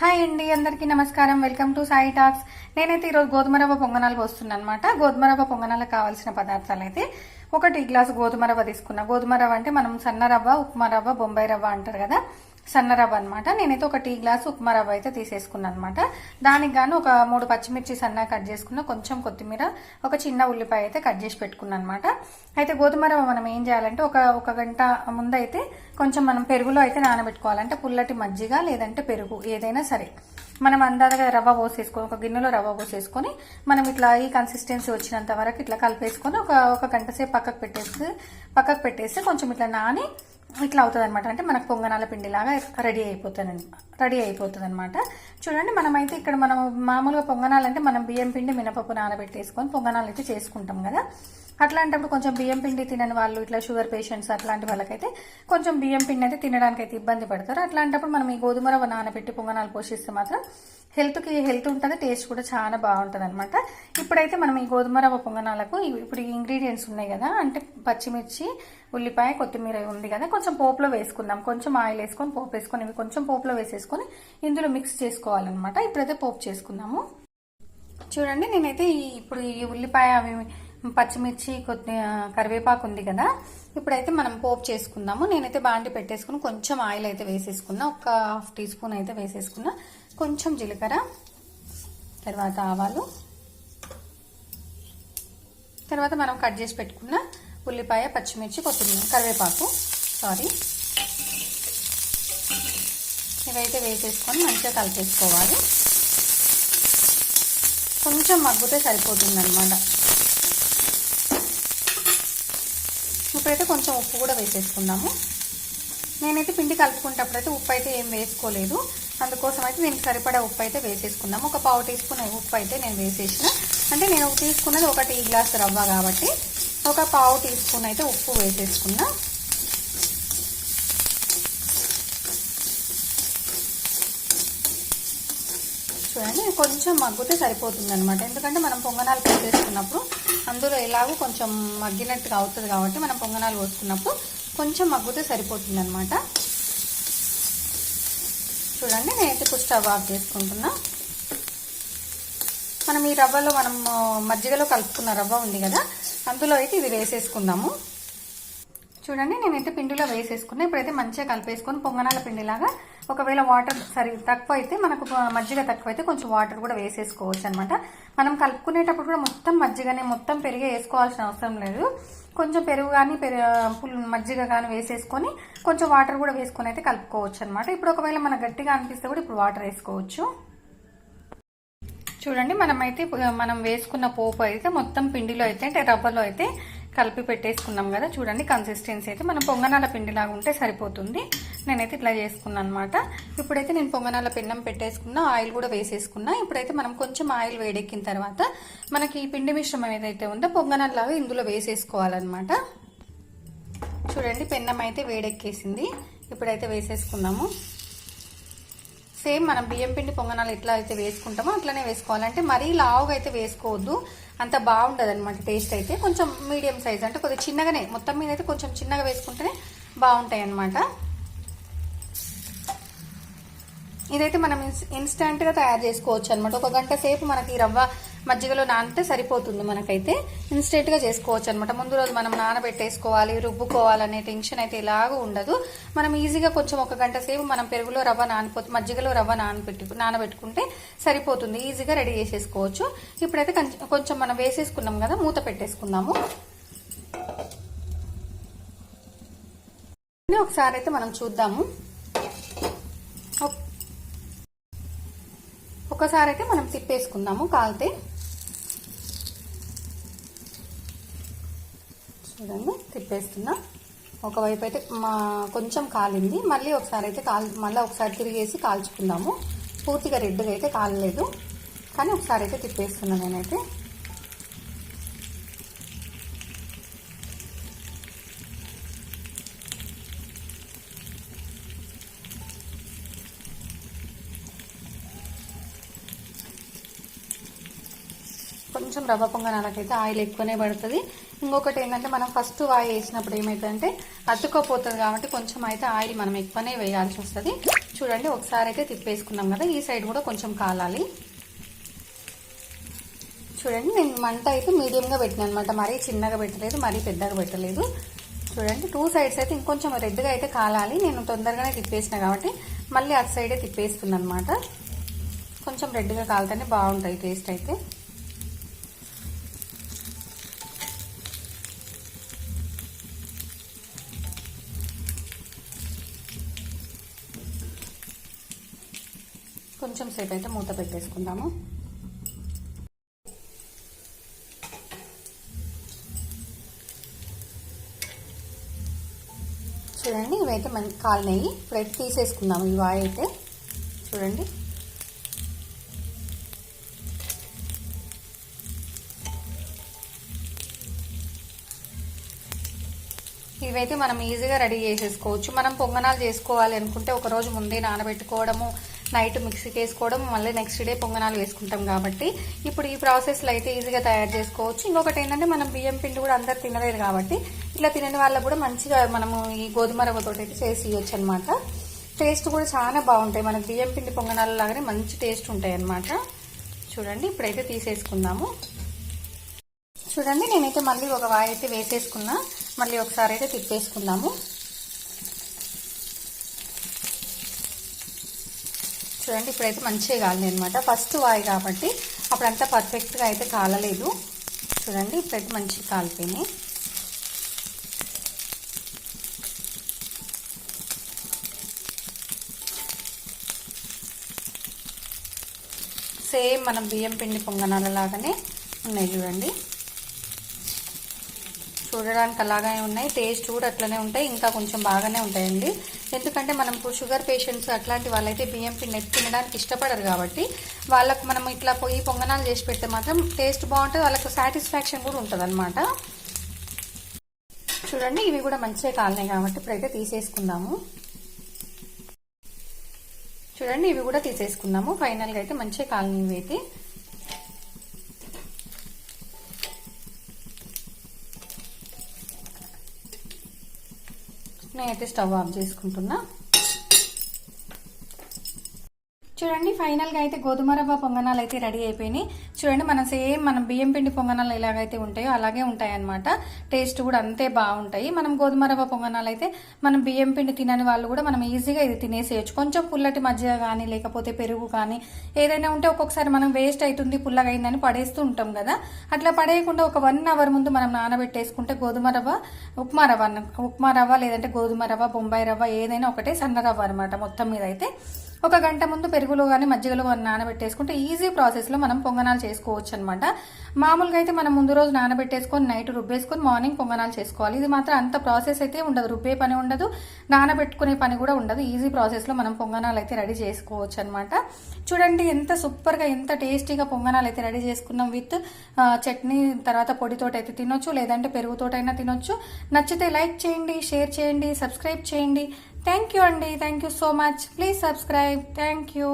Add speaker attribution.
Speaker 1: Hi అండి అందరికీ నమస్కారం. Welcome to Sai talks. నేనైతే ఈరోజు గోధుమ రవ్వ పొంగనాలు పోస్తున్నాను అనమాట గోధుమ రవ్వ పొంగనాలకు కావాల్సిన పదార్థాలు అయితే ఒక టీ గ్లాస్ గోధుమ రవ్వ తీసుకున్నా. గోధుమ రవ్వ అంటే మనం సన్న రవ్వ ఉప్మా రవ్వ బొంబాయి రవ్వ అంటారు కదా. సన్న రవ్వ అనమాట నేనైతే ఒక టీ గ్లాస్ ఉప్మా రవ్వ అయితే తీసేసుకున్నాను అనమాట దానికి గాను ఒక మూడు పచ్చిమిర్చి సన్నగా కట్ చేసుకున్న కొంచెం కొత్తిమీర ఒక చిన్న ఉల్లిపాయ అయితే కట్ చేసి పెట్టుకున్నాను అనమాట అయితే గోధుమ రవ్వ మనం ఏం చేయాలంటే ఒక ఒక గంట ముందైతే కొంచెం మనం పెరుగులో అయితే నానబెట్టుకోవాలంటే పుల్లటి మజ్జిగ లేదంటే పెరుగు ఏదైనా సరే. మనం అందాజగా రవ్వ పోసేసుకొని ఒక గిన్నెలో రవ్వ పోసేసుకొని మనం ఇట్లా ఈ కన్సిస్టెన్సీ వచ్చినంత వరకు ఇట్లా కలిపేసుకొని ఒక ఒక గంట సేపు పక్కకు పెట్టేసి పక్కకు పెట్టేస్తే కొంచెం ఇట్లా నాని ఇట్లా అవుతుంది అనమాట అంటే మనకు పొంగనాల పిండిలాగా రెడీ అయిపోతుంది రెడీ అయిపోతుంది అనమాట చూడండి మనమైతే ఇక్కడ మనం మామూలుగా పొంగనాలంటే మనం బియ్యం పిండి మినపప్పు నానబెట్టేసుకొని పొంగనాలు అయితే చేసుకుంటాం కదా. అట్లాంటప్పుడు కొంచెం బియ్యం పిండి తినని వాళ్ళు ఇట్లా షుగర్ పేషెంట్స్ అట్లాంటి వాళ్ళకైతే కొంచెం బియ్యం పిండి అయితే తినడానికి అయితే ఇబ్బంది పడతారు. అట్లాంటప్పుడు మనం ఈ గోధుమ రవ్వ నానబెట్టి పొంగనాలు పోషిస్తే మాత్రం హెల్త్కి హెల్త్ ఉంటుంది టేస్ట్ కూడా చాలా బాగుంటుంది అనమాట ఇప్పుడైతే మనం ఈ గోధుమ రవ్వ పొంగనాలకు ఇవి- ఇప్పుడు ఇంగ్రీడియంట్స్ ఉన్నాయి కదా అంటే పచ్చిమిర్చి ఉల్లిపాయ కొత్తిమీర ఉంది కదా కొంచెం పోపులో వేసుకుందాం. కొంచెం ఆయిల్ వేసుకొని పోపు వేసుకొని ఇవి కొంచెం పోపులో వేసేసుకొని ఇందులో మిక్స్ చేసుకోవాలన్నమాట. ఇప్పుడైతే పోపు చేసుకుందాము. చూడండి నేనైతే ఈ ఇప్పుడు ఈ ఉల్లిపాయ అవి పచ్చిమిర్చి కొద్ది కరివేపాకు ఉంది కదా ఇప్పుడైతే మనం పోపు చేసుకుందాము. నేనైతే బాండి పెట్టేసుకుని కొంచెం ఆయిల్ అయితే వేసేసుకున్నా. ఒక హాఫ్ టీ స్పూన్ అయితే వేసేసుకున్నా. కొంచెం జీలకర్ర తర్వాత ఆవాలు. తర్వాత మనం కట్ చేసి పెట్టుకున్న ఉల్లిపాయ పచ్చిమిర్చి కొత్తిమీర కరివేపాకు సారీ. ఇవైతే వేసేసుకొని మంచిగా కలిపేసుకోవాలి. కొంచెం మగ్గితే సరిపోతుందన్నమాట. ఇప్పుడైతే కొంచెం ఉప్పు కూడా వేసేసుకుందాము. నేనైతే పిండి కలుపుకునేటప్పుడు అయితే ఉప్పు అయితే ఏం వేసుకోలేదు. అందుకోసం అయితే దీనికి సరిపడా ఉప్పు అయితే వేసేసుకుందాము. ఒక పావు టీ స్పూన్ ఉప్పు అయితే నేను వేసేసిన. అంటే నేను తీసుకున్నది ఒక టీ గ్లాస్ రవ్వ కాబట్టి ఒక పావు టీ స్పూన్ అయితే ఉప్పు వేసేసుకున్నా. చూడండి కొంచెం మగ్గితే సరిపోతుంది అనమాట ఎందుకంటే మనం పొంగనాలు పోసేసుకున్నప్పుడు అందులో ఎలాగో కొంచెం మగ్గినట్టుగా అవుతుంది కాబట్టి మనం పొంగనాలు పోసుకున్నప్పుడు కొంచెం మగ్గితే సరిపోతుంది అనమాట చూడండి నేనైతే ఇప్పుడు స్టవ్ ఆఫ్ చేసుకుంటున్నా. మనం ఈ రవ్వలో మనం మజ్జిగలో కలుపుకున్న రవ్వ ఉంది కదా అందులో అయితే ఇది వేసేసుకుందాము. చూడండి నేనైతే పిండిలో వేసేసుకున్నా. ఇప్పుడైతే మంచిగా కలిపేసుకొని పొంగనాల పిండిలాగా ఒకవేళ వాటర్ సరి తక్కువ అయితే మనకు మజ్జిగ తక్కువ అయితే కొంచెం వాటర్ కూడా వేసేసుకోవచ్చు అనమాట మనం కలుపుకునేటప్పుడు కూడా మొత్తం మజ్జిగనే మొత్తం పెరిగే వేసుకోవాల్సిన అవసరం లేదు. కొంచెం పెరుగు కానీ పెరుగు మజ్జిగ కానీ వేసేసుకొని కొంచెం వాటర్ కూడా వేసుకొని అయితే కలుపుకోవచ్చు అనమాట ఇప్పుడు ఒకవేళ మనకు గట్టిగా అనిపిస్తే కూడా ఇప్పుడు వాటర్ వేసుకోవచ్చు. చూడండి మనమైతే మనం వేసుకున్న పోపు అయితే మొత్తం పిండిలో అయితే అంటే రవ్వలో అయితే కలిపి పెట్టేసుకున్నాం కదా. చూడండి కన్సిస్టెన్సీ అయితే మనం పొంగనాల పిండిలాగా ఉంటే సరిపోతుంది. నేనైతే ఇట్లా చేసుకున్నాను అనమాట ఇప్పుడైతే నేను పొంగనాల పిండం పెట్టేసుకున్నా ఆయిల్ కూడా వేసేసుకున్నా. ఇప్పుడైతే మనం కొంచెం ఆయిల్ వేడెక్కిన తర్వాత మనకి ఈ పిండి మిశ్రమం ఏదైతే ఉందో పొంగనాలలాగా ఇందులో వేసేసుకోవాలన్నమాట. చూడండి పెన్నం అయితే వేడెక్కేసింది. ఇప్పుడైతే వేసేసుకున్నాము. సేమ్ మనం బియ్యం పిండి పొంగనాలు ఎట్లా అయితే వేసుకుంటామో అట్లనే వేసుకోవాలంటే మరీ లావుగా అయితే వేసుకోవద్దు. అంత బాగుండదు అనమాట టేస్ట్ అయితే. కొంచెం మీడియం సైజ్ అంటే కొద్దిగా చిన్నగానే మొత్తం మీద అయితే కొంచెం చిన్నగా వేసుకుంటేనే బాగుంటాయి అనమాట ఇదైతే మనం ఇన్స్టెంట్గా తయారు చేసుకోవచ్చు అనమాట ఒక గంట సేపు మనకి రవ్వ మజ్జిగలో నానితే సరిపోతుంది మనకైతే. ఇన్స్టెంట్గా చేసుకోవచ్చు అనమాట ముందు రోజు మనం నానబెట్టేసుకోవాలి రుబ్బుకోవాలనే టెన్షన్ అయితే ఇలాగూ ఉండదు. మనం ఈజీగా కొంచెం ఒక గంట సేపు మనం పెరుగులో రవ్వ నానిపోతుంది మజ్జిగలో రవ్వ నానబెట్టు నానబెట్టుకుంటే సరిపోతుంది. ఈజీగా రెడీ చేసేసుకోవచ్చు. ఇప్పుడైతే కొంచెం- మనం వేసేసుకున్నాం కదా మూత పెట్టేసుకుందాము. ఒకసారి అయితే మనం చూద్దాము. ఒకసారి అయితే మనం తిప్పేసుకుందాము కాలితే. విధంగా తిప్పేస్తున్నా. ఒకవైపు అయితే మా కొంచెం కాలింది. మళ్ళీ ఒకసారి అయితే కాల్ మళ్ళీ ఒకసారి తిరిగేసి కాల్చుకుందాము. పూర్తిగా రెడ్గా అయితే కాలలేదు. కానీ ఒకసారి అయితే తిప్పేస్తున్నా నేనైతే. కొంచెం రవ్వ పొంగనాలకైతే ఆయిల్ ఎక్కువనే పడుతుంది. ఇంకొకటి ఏంటంటే మనం ఫస్ట్ వాయి వేసినప్పుడు ఏమవుతుందంటే అతుక్కపోతుంది కాబట్టి కొంచెం అయితే ఆయిల్ మనం ఎక్కువనే వేయాల్సి వస్తుంది. చూడండి ఒకసారి అయితే తిప్పేసుకున్నాం కదా ఈ సైడ్ కూడా కొంచెం కాలాలి. చూడండి నేను మంట అయితే మీడియంగా పెట్టిన అనమాట. మరీ చిన్నగా పెట్టలేదు మరీ పెద్దగా పెట్టలేదు. చూడండి టూ సైడ్స్ అయితే ఇంకొంచెం రెడ్గా అయితే కాలాలి. నేను తొందరగానే తిప్పేసిన కాబట్టి మళ్ళీ అటు సైడే తిప్పేస్తున్నాను అనమాట. కొంచెం రెడ్గా కాలితేనే బాగుంటుంది టేస్ట్ అయితే. కొంచెం సేపు అయితే మూత పెట్టేసుకుందాము. చూడండి ఇవైతే మంచి కాలినాయి ఇప్పుడైతే తీసేసుకుందాము ఈ వాయి అయితే. చూడండి. ఇవైతే మనం ఈజీగా రెడీ చేసేసుకోవచ్చు. మనం పొంగనాలు చేసుకోవాలి అనుకుంటే ఒక రోజు ముందే నానబెట్టుకోవడము నైట్ మిక్సీకి వేసుకోవడం మళ్ళీ నెక్స్ట్ డే పొంగనాలు వేసుకుంటాం కాబట్టి ఇప్పుడు ఈ ప్రాసెస్లో అయితే ఈజీగా తయారు చేసుకోవచ్చు. ఇంకొకటి ఏంటంటే మనం బియ్యం పిండి కూడా అందరు తినలేరు కాబట్టి ఇట్లా తినని వాళ్ళకు కూడా మంచిగా మనము ఈ గోధుమ రవ్వతో అయితే చేసి ఇవ్వచ్చు అనమాట టేస్ట్ కూడా చాలా బాగుంటాయి. మనకి బియ్యం పిండి పొంగనాలు లాగానే మంచి టేస్ట్ ఉంటాయి అనమాట చూడండి ఇప్పుడైతే తీసేసుకుందాము. చూడండి నేనైతే మళ్ళీ ఒక వాయి అయితే వేసేసుకున్నా. మళ్ళీ ఒకసారి అయితే తిప్పేసుకుందాము. చూడండి ఇప్పుడైతే మంచిగా కాలింది అనమాట ఫస్ట్ వాయి కాబట్టి అప్పుడంతా పర్ఫెక్ట్గా అయితే కాలలేదు. చూడండి ఇప్పుడైతే మంచిగా కాలిపోయినాయి. సేమ్ మనం బియ్యం పిండి పొంగనాల లాగానే ఉన్నాయి చూడండి. చూడడానికి అలాగే ఉన్నాయి. టేస్ట్ కూడా అట్లనే ఉంటాయి. ఇంకా కొంచెం బాగానే ఉంటాయండి. ఎందుకంటే మనం ఇప్పుడు షుగర్ పేషెంట్స్ అట్లాంటి వాళ్ళైతే బియ్యం పిండి తినడానికి ఇష్టపడరు కాబట్టి వాళ్ళకు మనం ఇట్లా పొయ్యి పొంగనాలు చేసి పెడితే మాత్రం టేస్ట్ బాగుంటుంది. వాళ్ళకు సాటిస్ఫాక్షన్ కూడా ఉంటుంది అనమాట చూడండి ఇవి కూడా మంచిగా కాలినాయి కాబట్టి ఇప్పుడైతే తీసేసుకుందాము. చూడండి ఇవి కూడా తీసేసుకుందాము. ఫైనల్గా అయితే మంచిగా కాలినవి అయితే. నేనైతే స్టవ్ ఆఫ్ చేసుకుంటున్నా. చూడండి ఫైనల్గా అయితే గోధుమ రవ్వ పొంగనాలు అయితే రెడీ అయిపోయినాయి. చూడండి మనం సేమ్ మనం బియ్యం పిండి పొంగనాలు ఎలాగైతే ఉంటాయో అలాగే ఉంటాయి అనమాట టేస్ట్ కూడా అంతే బాగుంటాయి. మనం గోధుమ రవ్వ పొంగనాలు అయితే మనం బియ్యం పిండి తినని వాళ్ళు కూడా మనం ఈజీగా ఇది తినేసేయచ్చు. కొంచెం పుల్లటి మజ్జిగ కానీ లేకపోతే పెరుగు కానీ ఏదైనా ఉంటే ఒక్కొక్కసారి మనం వేస్ట్ అవుతుంది పుల్లగా అయిందని పడేస్తూ ఉంటాం కదా. అట్లా పడేయకుండా ఒక వన్ అవర్ ముందు మనం నానబెట్టేసుకుంటే గోధుమ రవ్వ ఉప్మా రవ్వ ఉప్మా రవ్వ లేదంటే గోధుమ రవ్వ బొంబాయి రవ్వ ఏదైనా ఒకటే సన్న రవ్వ అనమాట మొత్తం మీద అయితే. ఒక గంట ముందు పెరుగులో కానీ మజ్జిగలో కానీ నానబెట్టేసుకుంటే ఈజీ ప్రాసెస్లో మనం పొంగనాలు చేసుకోవచ్చు అనమాట మామూలుగా అయితే మనం ముందు రోజు నానబెట్టేసుకొని నైట్ రుబ్బేసుకొని మార్నింగ్ పొంగనాలు చేసుకోవాలి. ఇది మాత్రం అంత ప్రాసెస్ అయితే ఉండదు. రుబ్బే పని ఉండదు. నానబెట్టుకునే పని కూడా ఉండదు. ఈజీ ప్రాసెస్లో మనం పొంగనాలు అయితే రెడీ చేసుకోవచ్చు అనమాట చూడండి ఎంత సూపర్గా ఎంత టేస్టీగా పొంగనాలు అయితే రెడీ చేసుకున్నాం విత్ చట్నీ తర్వాత పొడితోటి అయితే తినొచ్చు లేదంటే పెరుగుతోటైనా తినొచ్చు. నచ్చితే లైక్ చేయండి షేర్ చేయండి సబ్స్క్రైబ్ చేయండి. థ్యాంక్ యూ అండి thank you so much please subscribe thank you